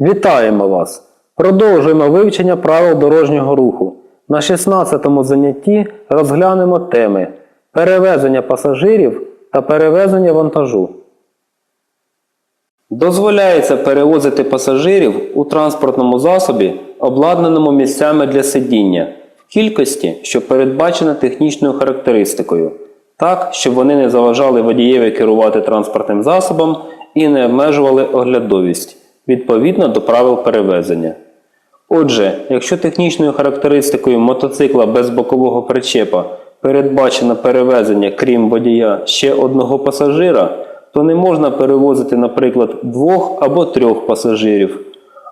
Вітаємо вас! Продовжуємо вивчення правил дорожнього руху. На 16 му занятті розглянемо теми перевезення пасажирів та перевезення вантажу. Дозволяється перевозити пасажирів у транспортному засобі, обладнаному місцями для сидіння, в кількості, що передбачена технічною характеристикою, так, щоб вони не заважали водієві керувати транспортним засобом і не обмежували оглядовість відповідно до правил перевезення. Отже, якщо технічною характеристикою мотоцикла без бокового причепа передбачено перевезення, крім водія, ще одного пасажира, то не можна перевозити, наприклад, двох або трьох пасажирів.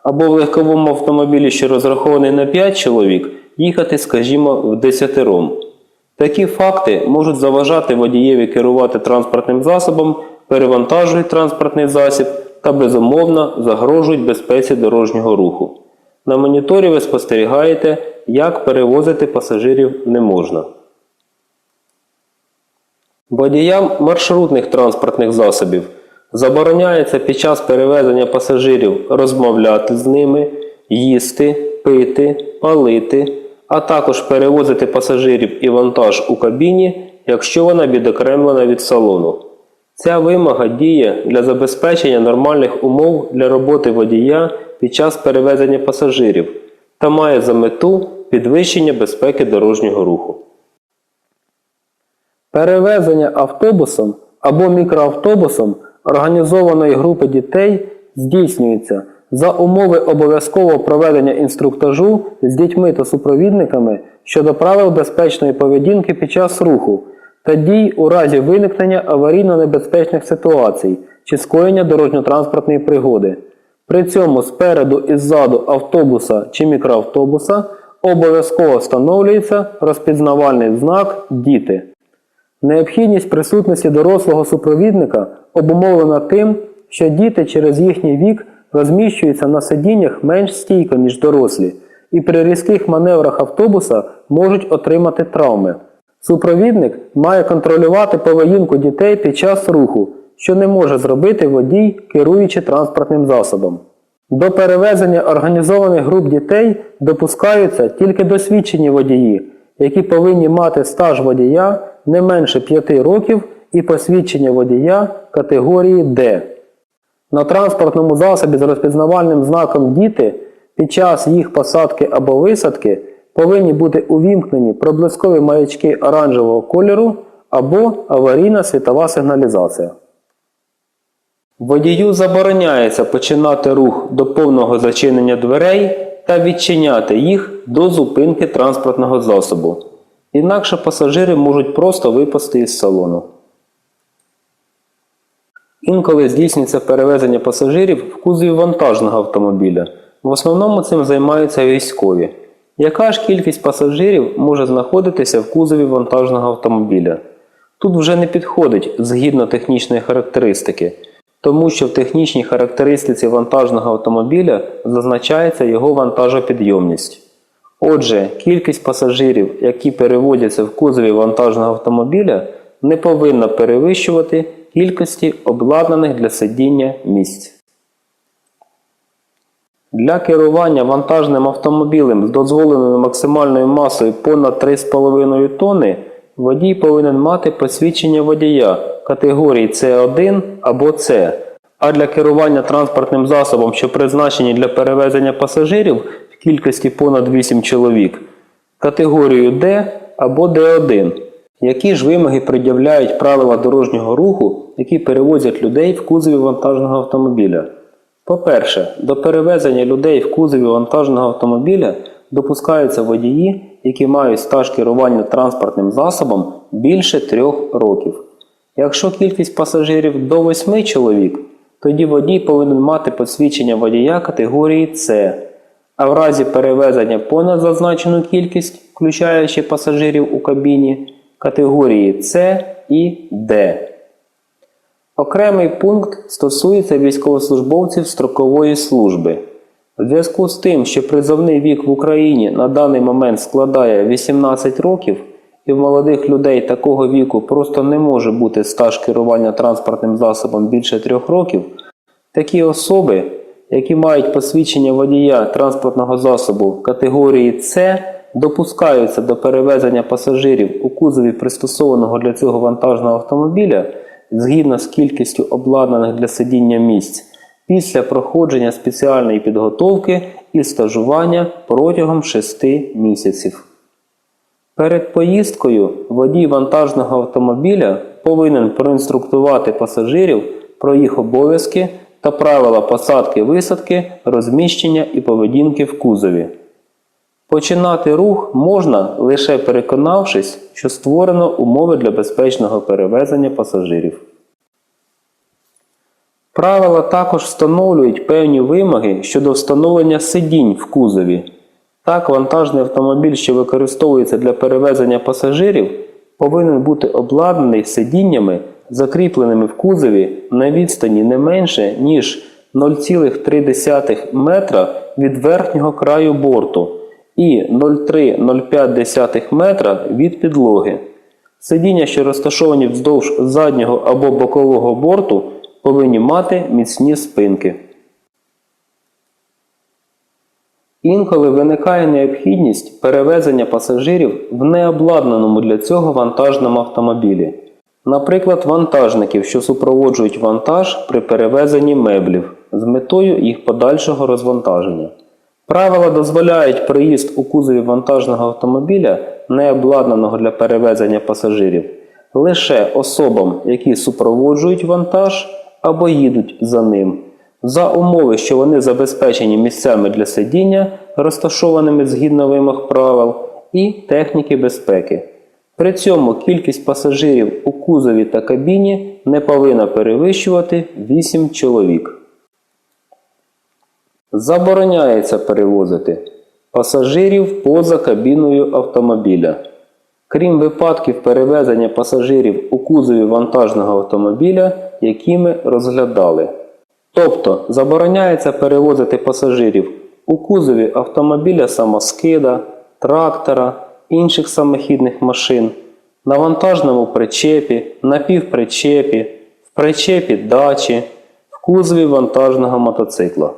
Або в легковому автомобілі, що розрахований на 5 чоловік, їхати, скажімо, в десятером. Такі факти можуть заважати водієві керувати транспортним засобом, перевантажують транспортний засіб та безумовно загрожують безпеці дорожнього руху. На моніторі ви спостерігаєте, як перевозити пасажирів не можна. Водіям маршрутних транспортних засобів забороняється під час перевезення пасажирів розмовляти з ними, їсти, пити, палити, а також перевозити пасажирів і вантаж у кабіні, якщо вона відокремлена від салону. Ця вимога діє для забезпечення нормальних умов для роботи водія під час перевезення пасажирів та має за мету підвищення безпеки дорожнього руху. Перевезення автобусом або мікроавтобусом організованої групи дітей здійснюється за умови обов'язкового проведення інструктажу з дітьми та супровідниками щодо правил безпечної поведінки під час руху та дій у разі виникнення аварійно-небезпечних ситуацій чи скоєння дорожньо-транспортної пригоди. При цьому спереду і ззаду автобуса чи мікроавтобуса обов'язково встановлюється розпізнавальний знак Діти. Необхідність присутності дорослого супровідника обумовлена тим, що діти через їхній вік розміщуються на сидіннях менш стійко, ніж дорослі, і при різких маневрах автобуса можуть отримати травми. Супровідник має контролювати поведінку дітей під час руху, що не може зробити водій, керуючи транспортним засобом. До перевезення організованих груп дітей допускаються тільки досвідчені водії, які повинні мати стаж водія не менше 5 років і посвідчення водія категорії Д. На транспортному засобі з розпізнавальним знаком Діти під час їх посадки або висадки повинні бути увімкнені проблискові маячки оранжевого кольору або аварійна світова сигналізація. Водію забороняється починати рух до повного зачинення дверей та відчиняти їх до зупинки транспортного засобу. Інакше пасажири можуть просто випасти із салону. Інколи здійснюється перевезення пасажирів в кузові вантажного автомобіля. В основному цим займаються військові. Яка ж кількість пасажирів може знаходитися в кузові вантажного автомобіля? Тут вже не підходить згідно технічної характеристики, тому що в технічній характеристиці вантажного автомобіля зазначається його вантажопідйомність. Отже, кількість пасажирів, які переводяться в кузові вантажного автомобіля, не повинна перевищувати кількості обладнаних для сидіння місць. Для керування вантажним автомобілем з дозволеною максимальною масою понад 3,5 тонни водій повинен мати посвідчення водія категорії С1 або С, а для керування транспортним засобом, що призначені для перевезення пасажирів в кількості понад 8 чоловік, категорію Д або Д1. Які ж вимоги пред'являють правила дорожнього руху, які перевозять людей в кузові вантажного автомобіля? По-перше, до перевезення людей в кузові вантажного автомобіля допускаються водії, які мають стаж керування транспортним засобом більше 3 років. Якщо кількість пасажирів до 8 чоловік, тоді водій повинен мати посвідчення водія категорії С, а в разі перевезення понад зазначену кількість, включаючи пасажирів у кабіні, категорії С і Д. Окремий пункт стосується військовослужбовців строкової служби. У зв'язку з тим, що призовний вік в Україні на даний момент складає 18 років, і в молодих людей такого віку просто не може бути стаж керування транспортним засобом більше 3 років, такі особи які мають посвідчення водія транспортного засобу категорії С, допускаються до перевезення пасажирів у кузові пристосованого для цього вантажного автомобіля згідно з кількістю обладнаних для сидіння місць після проходження спеціальної підготовки і стажування протягом 6 місяців. Перед поїздкою водій вантажного автомобіля повинен проінструктувати пасажирів про їх обов'язки та правила посадки висадки, розміщення і поведінки в кузові. Починати рух можна лише переконавшись, що створено умови для безпечного перевезення пасажирів. Правила також встановлюють певні вимоги щодо встановлення сидінь в кузові. Так, вантажний автомобіль, що використовується для перевезення пасажирів, повинен бути обладнаний сидіннями, закріпленими в кузові на відстані не менше, ніж 0,3 метра від верхнього краю борту і 0,3-0,5 метра від підлоги. Сидіння, що розташовані вздовж заднього або бокового борту, повинні мати міцні спинки. Інколи виникає необхідність перевезення пасажирів в необладнаному для цього вантажному автомобілі. Наприклад, вантажників, що супроводжують вантаж при перевезенні меблів з метою їх подальшого розвантаження. Правила дозволяють приїзд у кузові вантажного автомобіля, не обладнаного для перевезення пасажирів, лише особам, які супроводжують вантаж або їдуть за ним, за умови, що вони забезпечені місцями для сидіння, розташованими згідно вимог правил, і техніки безпеки. При цьому кількість пасажирів у кузові та кабіні не повинна перевищувати 8 чоловік. Забороняється перевозити пасажирів поза кабіною автомобіля. Крім випадків перевезення пасажирів у кузові вантажного автомобіля, які ми розглядали. Тобто забороняється перевозити пасажирів у кузові автомобіля самоскида, трактора, інших самохідних машин, на вантажному причепі, напівпричепі, в причепі дачі, в кузові вантажного мотоцикла.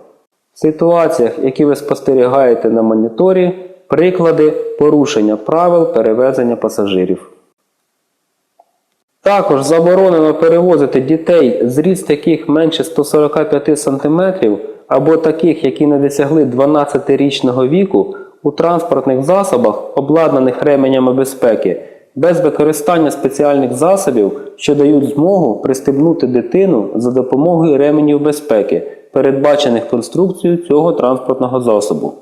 Ситуаціях, які ви спостерігаєте на моніторі, приклади порушення правил перевезення пасажирів. Також заборонено перевозити дітей, зріст яких менше 145 см або таких, які не досягли 12-річного віку, у транспортних засобах, обладнаних ременями безпеки, без використання спеціальних засобів, що дають змогу пристебнути дитину за допомогою ременів безпеки, передбачених конструкцією цього транспортного засобу.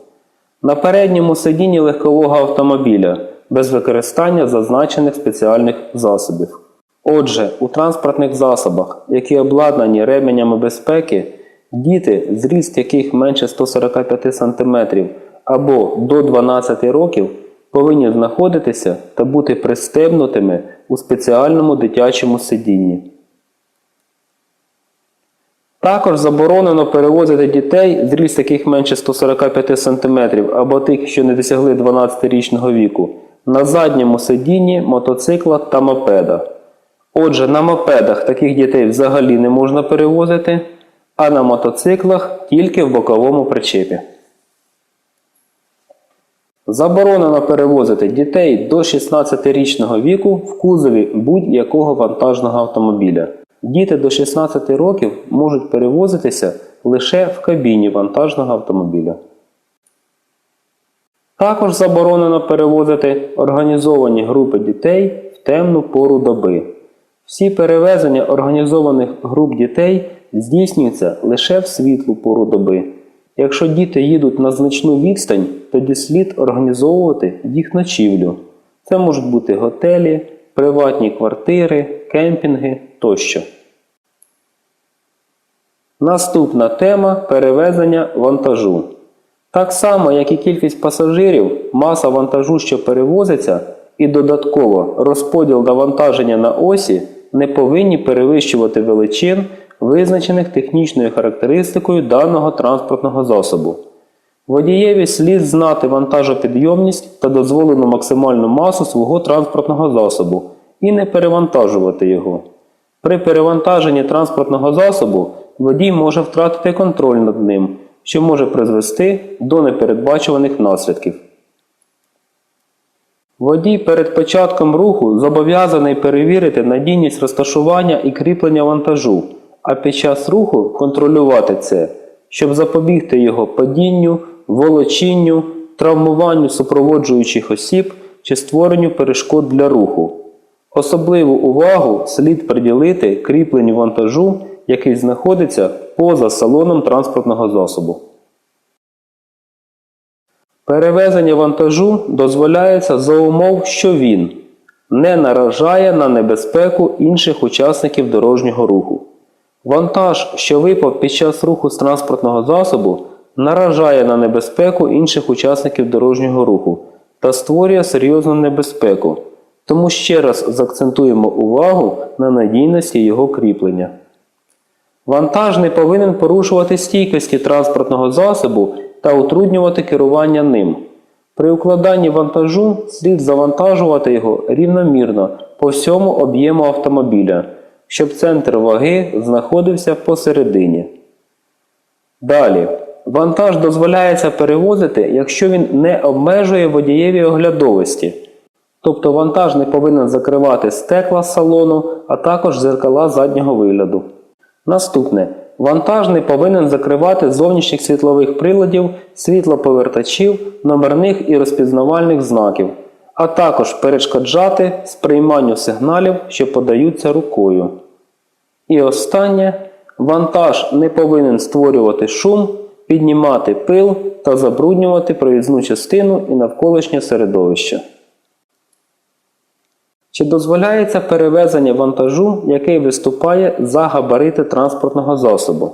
На передньому сидінні легкового автомобіля без використання зазначених спеціальних засобів. Отже, у транспортних засобах, які обладнані ременями безпеки, діти, зріст яких менше 145 см або до 12 років, повинні знаходитися та бути пристебнутими у спеціальному дитячому сидінні. Також заборонено перевозити дітей, зріст яких менше 145 см або тих, що не досягли 12-річного віку, на задньому сидінні мотоцикла та мопеда. Отже, на мопедах таких дітей взагалі не можна перевозити, а на мотоциклах тільки в боковому причепі. Заборонено перевозити дітей до 16-річного віку в кузові будь-якого вантажного автомобіля. Діти до 16 років можуть перевозитися лише в кабіні вантажного автомобіля. Також заборонено перевозити організовані групи дітей в темну пору доби. Всі перевезення організованих груп дітей здійснюються лише в світлу пору доби. Якщо діти їдуть на значну відстань, тоді слід організовувати їх ночівлю. Це можуть бути готелі, приватні квартири, кемпінги тощо. Наступна тема перевезення вантажу. Так само, як і кількість пасажирів, маса вантажу, що перевозиться, і додатково розподіл навантаження на осі не повинні перевищувати величин, визначених технічною характеристикою даного транспортного засобу. Водієві слід знати вантажопідйомність та дозволену максимальну масу свого транспортного засобу і не перевантажувати його. При перевантаженні транспортного засобу водій може втратити контроль над ним, що може призвести до непередбачуваних наслідків. Водій перед початком руху зобов'язаний перевірити надійність розташування і кріплення вантажу, а під час руху контролювати це, щоб запобігти його падінню, волочінню, травмуванню супроводжуючих осіб чи створенню перешкод для руху. Особливу увагу слід приділити кріпленню вантажу, який знаходиться поза салоном транспортного засобу. Перевезення вантажу дозволяється за умов, що він не наражає на небезпеку інших учасників дорожнього руху. Вантаж, що випав під час руху з транспортного засобу, наражає на небезпеку інших учасників дорожнього руху та створює серйозну небезпеку. Тому ще раз заакцентуємо увагу на надійності його кріплення. Вантаж не повинен порушувати стійкості транспортного засобу та утруднювати керування ним. При укладанні вантажу слід завантажувати його рівномірно по всьому об'єму автомобіля, щоб центр ваги знаходився посередині. Далі. Вантаж дозволяється перевозити, якщо він не обмежує водієві оглядовості. Тобто вантаж не повинен закривати стекла салону, а також зеркала заднього вигляду. Наступне. Вантаж не повинен закривати зовнішніх світлових приладів, світлоповертачів, номерних і розпізнавальних знаків, а також перешкоджати сприйманню сигналів, що подаються рукою. І останнє. Вантаж не повинен створювати шум, піднімати пил та забруднювати проїзну частину і навколишнє середовище. Чи дозволяється перевезення вантажу, який виступає за габарити транспортного засобу?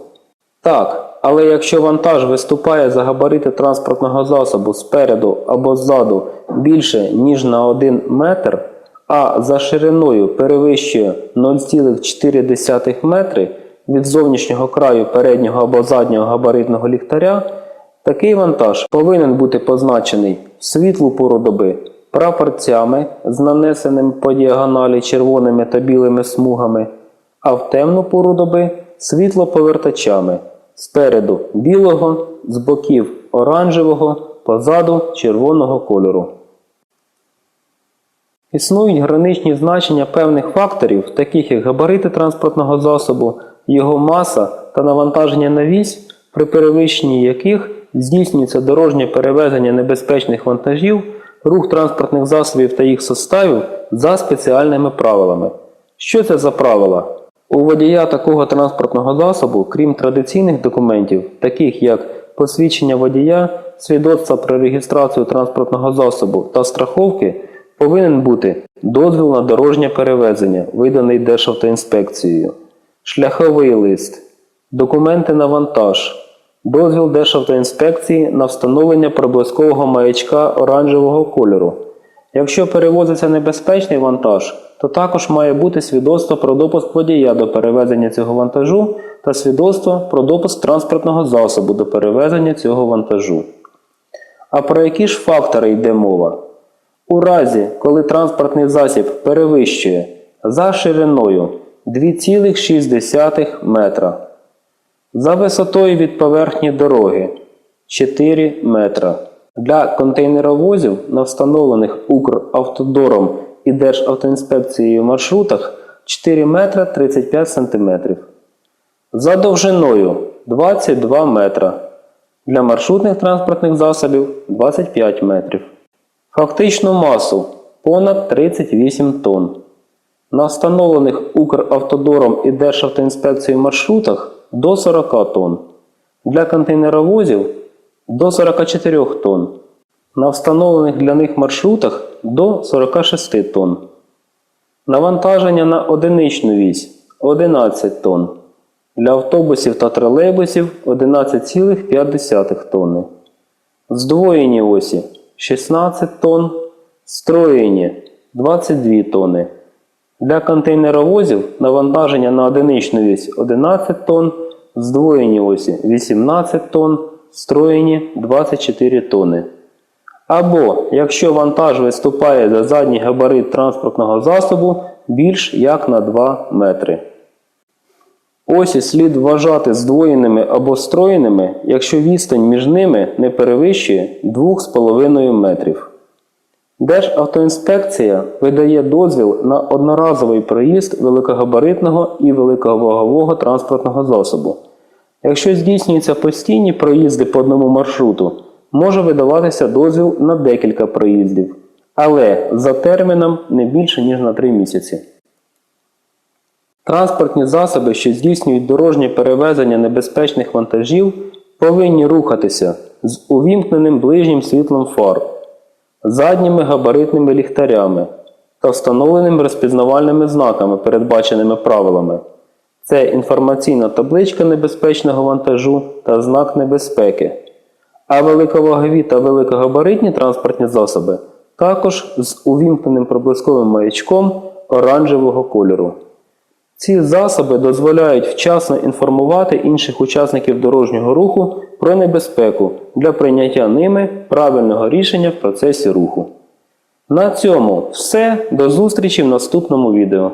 Так, але якщо вантаж виступає за габарити транспортного засобу спереду або ззаду більше ніж на 1 метр, а за шириною перевищує 0,4 метри від зовнішнього краю переднього або заднього габаритного ліхтаря, такий вантаж повинен бути позначений в світлу пору доби прапорцями з нанесеним по діагоналі червоними та білими смугами, а в темну пору доби світлоповертачами спереду білого, з боків оранжевого, позаду червоного кольору. Існують граничні значення певних факторів, таких як габарити транспортного засобу, його маса та навантаження на вісь, при перевищенні яких здійснюється дорожнє перевезення небезпечних вантажів, рух транспортних засобів та їх составів за спеціальними правилами. Що це за правила? У водія такого транспортного засобу, крім традиційних документів, таких як посвідчення водія, свідоцтва про реєстрацію транспортного засобу та страховки, повинен бути дозвіл на дорожнє перевезення, виданий Державтоінспекцією, шляховий лист, документи на вантаж, дозвіл Державтоінспекції на встановлення проблискового маячка оранжевого кольору. Якщо перевозиться небезпечний вантаж, то також має бути свідоцтво про допуск водія до перевезення цього вантажу та свідоцтво про допуск транспортного засобу до перевезення цього вантажу. А про які ж фактори йде мова? У разі, коли транспортний засіб перевищує за шириною 2,6 метра, за висотою від поверхні дороги 4 метра. Для контейнеровозів на встановлених Укравтодором і Державтоінспекцією маршрутах 4 метра 35 см. За довжиною 22 метра. Для маршрутних транспортних засобів 25 метрів. Фактичну масу понад 38 тонн. На встановлених Укравтодором і Державтоінспекцією маршрутах до 40 тонн. Для контейнеровозів до 44 тонн. На встановлених для них маршрутах до 46 тонн. Навантаження на одиничну вісь 11 тонн. Для автобусів та тролейбусів 11,5 тонни. Здвоєні осі 16 тонн. Строєні 22 тонни. Для контейнеровозів навантаження на одиничну вісь 11 тонн, здвоєні осі 18 тонн, строєні 24 тонни. Або якщо вантаж виступає за задній габарит транспортного засобу більш як на 2 метри. Осі слід вважати здвоєними або строєними, якщо відстань між ними не перевищує 2,5 метрів. Державтоінспекція видає дозвіл на одноразовий проїзд великогабаритного і великовагового транспортного засобу. Якщо здійснюються постійні проїзди по одному маршруту, може видаватися дозвіл на декілька проїздів, але за терміном не більше ніж на 3 місяці. Транспортні засоби, що здійснюють дорожнє перевезення небезпечних вантажів, повинні рухатися з увімкненим ближнім світлом фар, задніми габаритними ліхтарями та встановленими розпізнавальними знаками, передбаченими правилами. Це інформаційна табличка небезпечного вантажу та знак небезпеки. А великовагові та великогабаритні транспортні засоби також з увімкненим проблисковим маячком оранжевого кольору. Ці засоби дозволяють вчасно інформувати інших учасників дорожнього руху про небезпеку для прийняття ними правильного рішення в процесі руху. На цьому все. До зустрічі в наступному відео.